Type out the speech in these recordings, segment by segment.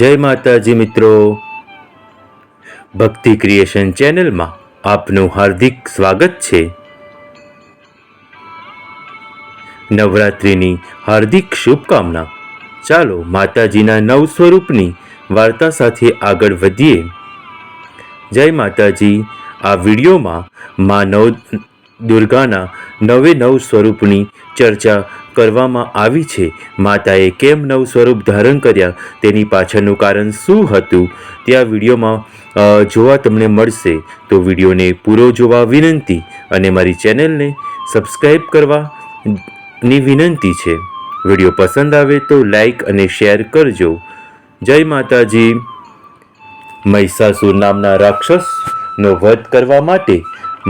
જય માતાજી મિત્રો. ભક્તિ ક્રિએશન ચેનલમાં આપનું હાર્દિક સ્વાગત છે. નવરાત્રિની હાર્દિક શુભકામના. ચાલો માતાજીના નવ સ્વરૂપની વાર્તા સાથે આગળ વધીએ. જય માતાજી, આ વિડીયોમાં મા નવ દુર્ગાના નવે નવ સ્વરૂપની ચર્ચા કરવામાં આવી છે. માતાએ કેમ નવ સ્વરૂપ ધારણ કર્યા? તેની પાછળનું કારણ શું હતું? તે આ વિડીયોમાં જોવા તમને મળશે. તો વિડીયોને પૂરો જોવા વિનંતી અને મારી ચેનલને સબસ્ક્રાઈબ કરવાની વિનંતી છે. વીડિયો પસંદ આવે તો લાઈક અને શેર કરજો. જય માતાજી. મહિષાસુર નામના રાક્ષસનો વધ કરવા માટે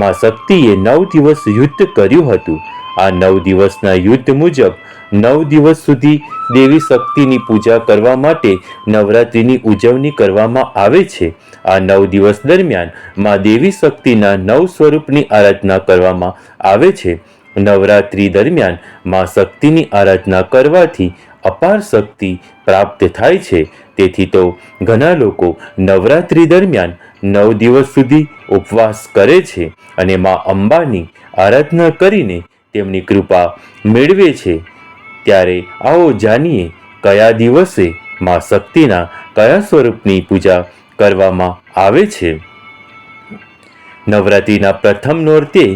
મા શક્તિએ નવ દિવસ યુદ્ધ કર્યું હતું. આ નવ દિવસના યુદ્ધ મુજબ નવ દિવસ સુધી દેવી શક્તિની પૂજા કરવા માટે નવરાત્રિની ઉજવણી કરવામાં આવે છે. આ નવ દિવસ દરમિયાનમાં દેવી શક્તિના નવ સ્વરૂપની આરાધના કરવામાં આવે છે. નવરાત્રિ દરમિયાનમાં શક્તિની આરાધના કરવાથી અપાર શક્તિ પ્રાપ્ત થાય છે. તેથી તો ઘણા લોકો નવરાત્રિ દરમિયાન નવ દિવસ સુધી ઉપવાસ કરે છે અને માં અંબાની આરાધના કરીને તેમની કૃપા મેળવે છે. ત્યારે આવો જાણીએ કયા દિવસે મા શક્તિના કયા સ્વરૂપની પૂજા કરવામાં આવે છે. નવરાત્રિના પ્રથમ નોરતે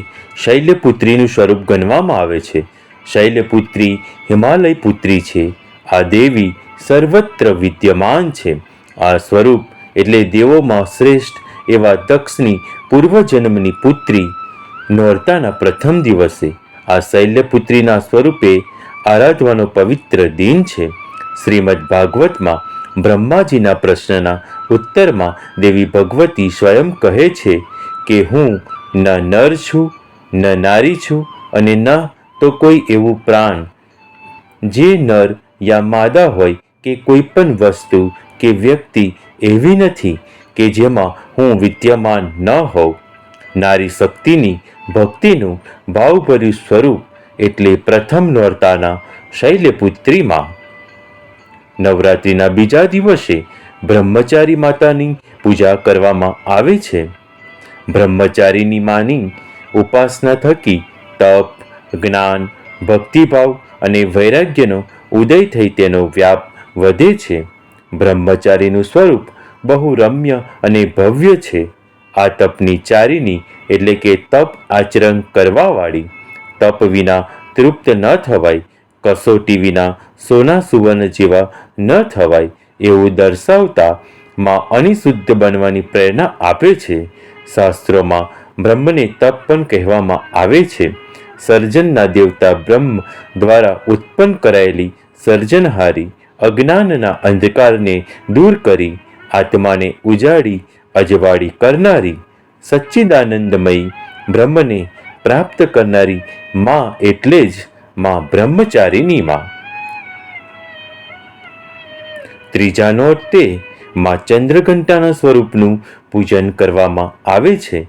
શૈલ્યપુત્રીનું સ્વરૂપ ગણવામાં આવે છે. શૈલ્યપુત્રી હિમાલય પુત્રી છે. આ દેવી સર્વત્ર વિદ્યમાન છે. આ સ્વરૂપ એટલે દેવોમાં શ્રેષ્ઠ એવા દક્ષની પૂર્વજન્મની પુત્રી નોરતાના પ્રથમ દિવસે આ શૈલ્યપુત્રીના સ્વરૂપે આરાધવાનો પવિત્ર દિન છે. શ્રીમદ ભાગવતમાં બ્રહ્માજીના પ્રશ્નના ઉત્તરમાં દેવી ભગવતી સ્વયં કહે છે કે, હું ન નર છું, ન નારી છું અને ન તો કોઈ એવું પ્રાણ. જે નર યા માદા હોય કે કોઈ પણ વસ્તુ કે વ્યક્તિ એવી નથી કે જેમાં હું વિદ્યમાન ન હોઉં. નારી શક્તિની ભક્તિનું ભાવભર્યું સ્વરૂપ એટલે પ્રથમ નોરતાના શૈલ્યપુત્રીમાં નવરાત્રિના બીજા દિવસે બ્રહ્મચારી માતાની પૂજા કરવામાં આવે છે. બ્રહ્મચારીની માની ઉપાસના થકી તપ, જ્ઞાન, ભક્તિભાવ અને વૈરાગ્યનો ઉદય થઈ તેનો વ્યાપ વધે છે. બ્રહ્મચારીનું સ્વરૂપ બહુ રમ્ય અને ભવ્ય છે. આ તપની ચારીની, એટલે કે તપ આચરણ કરવાવાળી. તપ વિના તૃપ્ત ન થવાય, કસોટી વિના સોના સુવર્ણ જેવા ન થવાય, એવું દર્શાવતા માં અનિશુદ્ધ બનવાની પ્રેરણા આપે છે. શાસ્ત્રોમાં બ્રહ્મને તપ પણ કહેવામાં આવે છે. સર્જનના દેવતા બ્રહ્મ દ્વારા ઉત્પન્ન કરાયેલી સર્જનહારી અજ્ઞાનના અંધકારને દૂર કરી, આત્માને ઉજાડી અજવાળી કરનારી, સચ્ચિદાનંદમયી બ્રહ્મને પ્રાપ્ત કરનારી માં એટલે જ માં બ્રહ્મચારીની માં. ત્રીજા તે માં ચંદ્રઘંટાના સ્વરૂપનું પૂજન કરવામાં આવે છે.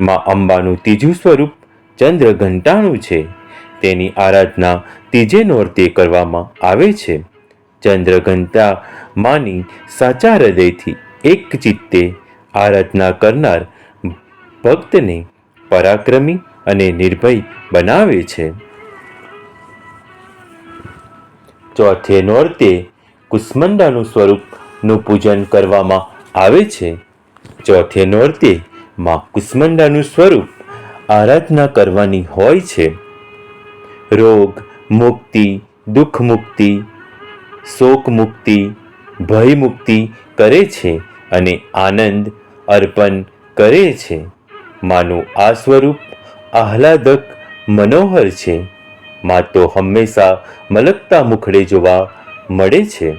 માં અંબાનું ત્રીજું સ્વરૂપ ચંદ્રઘંટાનું છે. તેની આરાધના ત્રીજે નોરતે કરવામાં આવે છે. ચંદ્રઘંટા માની સાચા હૃદયથી એક ચિત્તે આરાધના કરનાર ભક્તને પરાક્રમી અને નિર્ભય બનાવે છે. ચોથે નોરતે કુષ્મંડાનું સ્વરૂપનું પૂજન કરવામાં આવે છે. ચોથે નોરતે માં કુષ્મંડાનું સ્વરૂપ આરાધના કરવાની હોય છે. રોગ મુક્તિ, દુઃખ મુક્તિ, શોક મુક્તિ, ભય મુક્તિ કરે છે અને આનંદ અર્પણ કરે છે. માનું આ સ્વરૂપ આહલાદક મનોહર છે. માં તો હંમેશા મલકતા મુખડે જોવા મળે છે.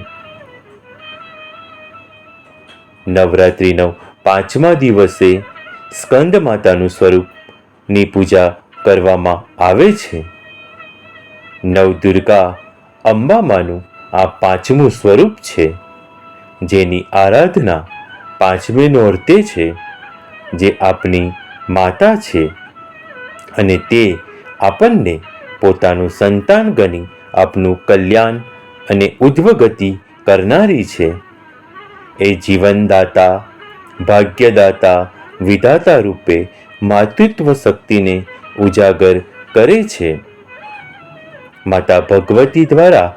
નવરાત્રિનો પાંચમા દિવસે સ્કંદ માતાનું સ્વરૂપની પૂજા કરવામાં આવે છે. નવદુર્ગા અંબામાનું આ પાંચમું સ્વરૂપ છે. જેની આરાધના પાંચમે નોરતે છે જે આપણી માતા છે અને તે આપણને પોતાનું સંતાન ગણી આપનું કલ્યાણ અને ઉદ્વગતિ કરનારી છે. એ જીવનદાતા, ભાગ્યદાતા, વિધાતા રૂપે માતૃત્વ શક્તિને ઉજાગર કરે છે. માતા ભગવતી દ્વારા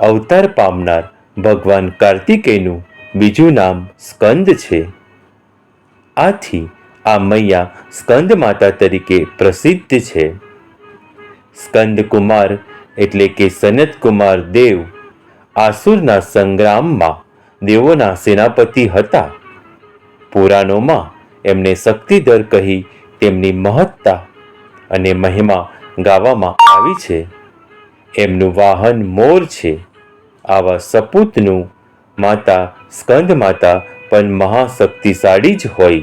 અવતાર પામનાર ભગવાન કાર્તિકેયનું બીજું નામ સ્કંદ છે. આથી આ મૈયા સ્કંદ માતા તરીકે પ્રસિદ્ધ છે. સ્કંદ કુમાર એટલે કે સનત કુમાર દેવ આસુરના સંગ્રામમાં દેવોના સેનાપતિ હતા. પુરાણોમાં એમને શક્તિધર કહી તેમની મહત્તા અને મહિમા ગાવામાં આવી છે. એમનું વાહન મોર છે. આવા સપૂતનું માતા, સ્કંદ માતા પણ મહાશક્તિશાળી જ હોય.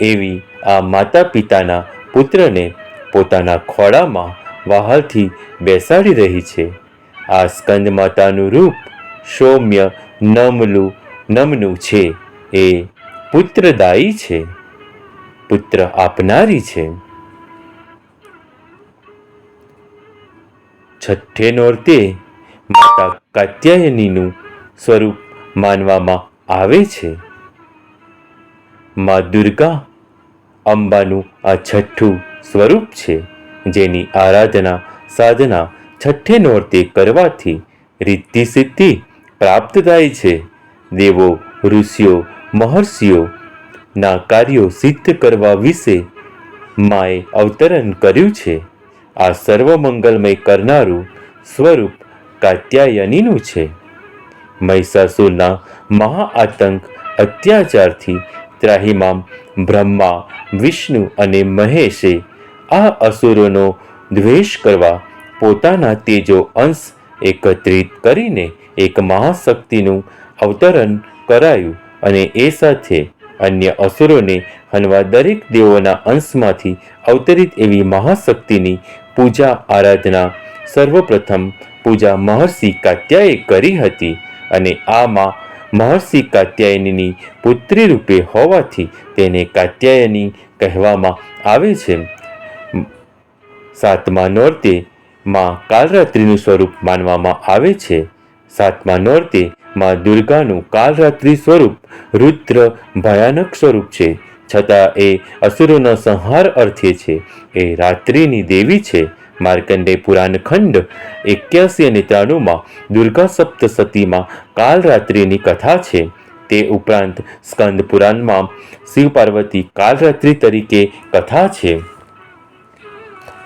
એવી આ માતા પિતાના પુત્રને પોતાના ખોળામાં વહાલથી બેસાડી રહી છે. આ સ્કંદ માતાનું રૂપ સૌમ્ય, નમલું, નમનું છે. એ પુત્રદાયી છે. પુત્ર આપનારી છે. છઠ્ઠે નોરતે માતા કાત્યાયનીનું સ્વરૂપ માનવામાં આવે છે. મા દુર્ગા અંબાનું આ છઠ્ઠું સ્વરૂપ છે, જેની આરાધના સાધના છઠ્ઠે નોરતે કરવાથી રિદ્ધિ સિદ્ધિ પ્રાપ્ત થાય છે. દેવો, ઋષિઓ, મહર્ષિઓ ના કાર્યો સિદ્ધ કરવા વિશે માએ અવતરણ કર્યું છે. આ સર્વમંગલમય કરનારું સ્વરૂપ કાત્યાયનીનું છે. મહિષાસુરના મહાઆતંક અત્યાચારથી ત્રાહિમામ, બ્રહ્મા, વિષ્ણુ અને મહેશે આ અસુરોનો દ્વેષ કરવા પોતાના તેજો અંશ એકત્રિત કરીને એક મહાશક્તિનું અવતરણ કરાયું અને એ સાથે અન્ય અસુરોને હનવા દરેક દેવોના અંશમાંથી અવતરિત એવી મહાશક્તિની પૂજા આરાધના સર્વપ્રથમ પૂજા મહર્ષિ કાત્યાએ કરી હતી. અને આમાં મહર્ષિ કાત્યાયનીની પુત્રી રૂપે હોવાથી તેને કાત્યાયની કહેવામાં આવે છે. સાતમા નોરતે માં કાલરાત્રિનું સ્વરૂપ માનવામાં આવે છે. સાતમા નોરતે માં દુર્ગાનું કાલરાત્રિ સ્વરૂપ રુદ્ર ભયાનક સ્વરૂપ છે. છતાં એ અસુરોનો સંહાર અર્થે છે. એ રાત્રિની દેવી છે. માર્કંડે પુરાણ ખંડ એક્યાસી અને ત્રાણુંમાં દુર્ગા સપ્તસતીમાં કાલરાત્રિની કથા છે. તે ઉપરાંત સ્કંદ પુરાણમાં શિવ પાર્વતી કાલરાત્રિ તરીકે કથા છે.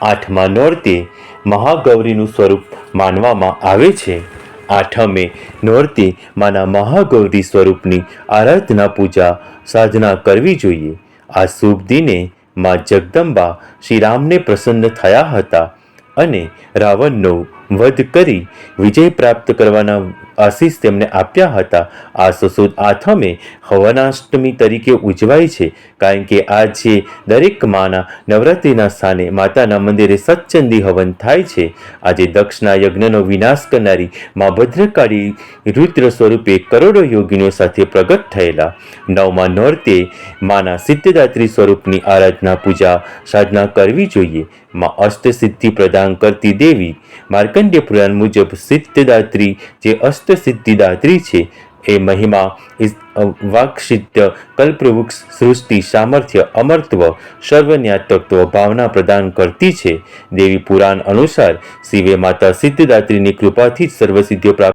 આઠમા નોરતે મહાગૌરીનું સ્વરૂપ માનવામાં આવે છે. આઠમે નોરતે માના મહાગૌરી સ્વરૂપની આરાધના પૂજા, સાધના કરવી જોઈએ. આ શુભ દિને માં જગદંબા શ્રીરામને પ્રસન્ન થયા હતા. અને રાવણનો વધ કરી વિજય પ્રાપ્ત કરવાના આશીષ તેમને આપ્યા હતા. આ સુસુદ આથમે હવનાષ્ટમી તરીકે ઉજવાય છે, કારણ કે આજે દરેક માના નવરાત્રિના સ્થાને માતાના મંદિરે સચ્ચંદી હવન થાય છે. આજે દક્ષના યજ્ઞનો વિનાશ કરનારી મા ભદ્રકાળી રુદ્ર સ્વરૂપે કરોડો યોગીનો સાથે પ્રગટ થયેલા. નવમા નોરતે માના સિદ્ધદાત્રી સ્વરૂપની આરાધના પૂજા સાધના કરવી જોઈએ. માં અષ્ટસિદ્ધિ પ્રદાન કરતી દેવી માર્કંડ્ય પુરાણ મુજબ સિદ્ધદાત્રી જે અષ્ટસિદ્ધિદાત્રી છે, એ મહિમા વાક્સિદ્ધ કલ્પવૃક્ષ સૃષ્ટિ સામર્થ્ય અમરત્વ સર્વન્યાતત્વ ભાવના પ્રદાન કરતી છે. દેવી પુરાણ અનુસાર શિવે માતા સિદ્ધદાત્રીની કૃપાથી જ સર્વસિદ્ધિઓ પ્રાપ્ત